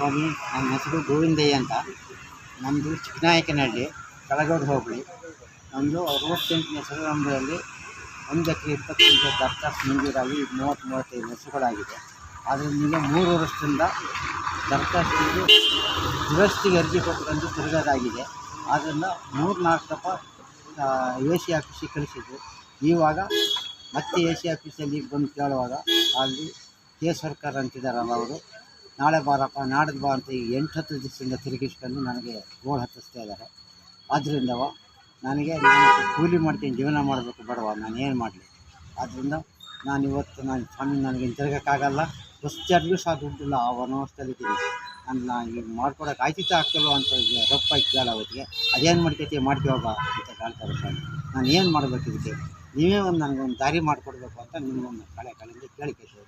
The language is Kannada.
ಸ್ವಾಮಿ, ನನ್ನ ಹೆಸರು ಗೋವಿಂದಯ್ಯ ಅಂತ. ನಮ್ಮದು ಚಿಕ್ಕನಾಯಕನಹಳ್ಳಿ ಕಳಗೋಡು ಹೋಬಳಿ. ನಮ್ಮದು ಅರವತ್ತೆಂಟನೇ ಸರಂಭದಲ್ಲಿ ಒಂದು ಎಕರೆ ಇಪ್ಪತ್ತು ದರ್ಖಾಸ್ತು ಮಂಜೂರಾಗಿ ಈಗ ಮೂವತ್ತು ಮೂವತ್ತೈದು ಹೆಸರುಗಳಾಗಿದೆ ನಿಮಗೆ ಮೂರು ವರ್ಷದಿಂದ ದರ್ಖಾಸ್ತಿಗೆ ದುರಸ್ತಿಗೆ ಅರ್ಜಿ ಕೊಟ್ಕೊಂಡು ತಿರುಗೋದಾಗಿದೆ. ಆದ್ದರಿಂದ ಮೂರು ನಾಲ್ಕು ತಪ್ಪ ಎ ಸಿ ಆಫೀಸಿಗೆ ಕಳಿಸಿದ್ದು ಇವಾಗ ಮತ್ತೆ ಎ ಸಿ ಆಫೀಸಲ್ಲಿ ಬಂದು ಕೇಳುವಾಗ ಅಲ್ಲಿ ಕೆ ಸರ್ಕಾರ ಅಂತಿದ್ದಾರಲ್ಲ ಅವರು. ನಾಳೆ ಬಾರಪ್ಪ ನಾಡಿದ್ದು ಬಾ ಅಂತ ಈ ಎಂಟು ಹತ್ತು ದಿವಸದಿಂದ ತಿರುಗಿಸ್ಕೊಂಡು ನನಗೆ ಗೋಳು ಹತ್ತಿಸ್ತಾ ಇದ್ದಾರೆ. ಆದ್ದರಿಂದ ನನಗೆ ನಾನು ಕೂಲಿ ಮಾಡ್ತೀನಿ, ಜೀವನ ಮಾಡಬೇಕು ಬಡವ, ನಾನು ಏನು ಮಾಡಲಿ. ಆದ್ದರಿಂದ ನಾನು ಇವತ್ತು ನಾನು ಸ್ವಾಮಿ ನನಗೆ ತಿರುಗೋಕ್ಕಾಗಲ್ಲ. ಬಸ್ ಚಾರ್ಜ್ಗೂ ಸಹ ದುಡ್ಡಿಲ್ಲ, ಆ ನಾನು ನಾನು ಈಗ ಮಾಡ್ಕೊಡೋಕೆ ಆಯ್ತಿತ್ತು ಆಗ್ತಿಲ್ವ ಅಂತ ಈಗ ಇದ್ದಾಳ ಅವತ್ತಿಗೆ. ಅದೇನು ಮಾಡ್ಕೈತಿ ಮಾಡ್ಕೋಗ ಅಂತ ಹೇಳ್ತಾರೆ ಸ್ವಾಮಿ. ನಾನು ಏನು ಮಾಡಬೇಕು ಇದಕ್ಕೆ? ನೀವೇ ಒಂದು ನನಗೆ ಒಂದು ದಾರಿ ಮಾಡಿಕೊಡ್ಬೇಕು ಅಂತ ನಿಮ್ಮೊಂದು ಕಳೆ ಕಳೆಯಿಂದ ಕೇಳಿಕೈತೆ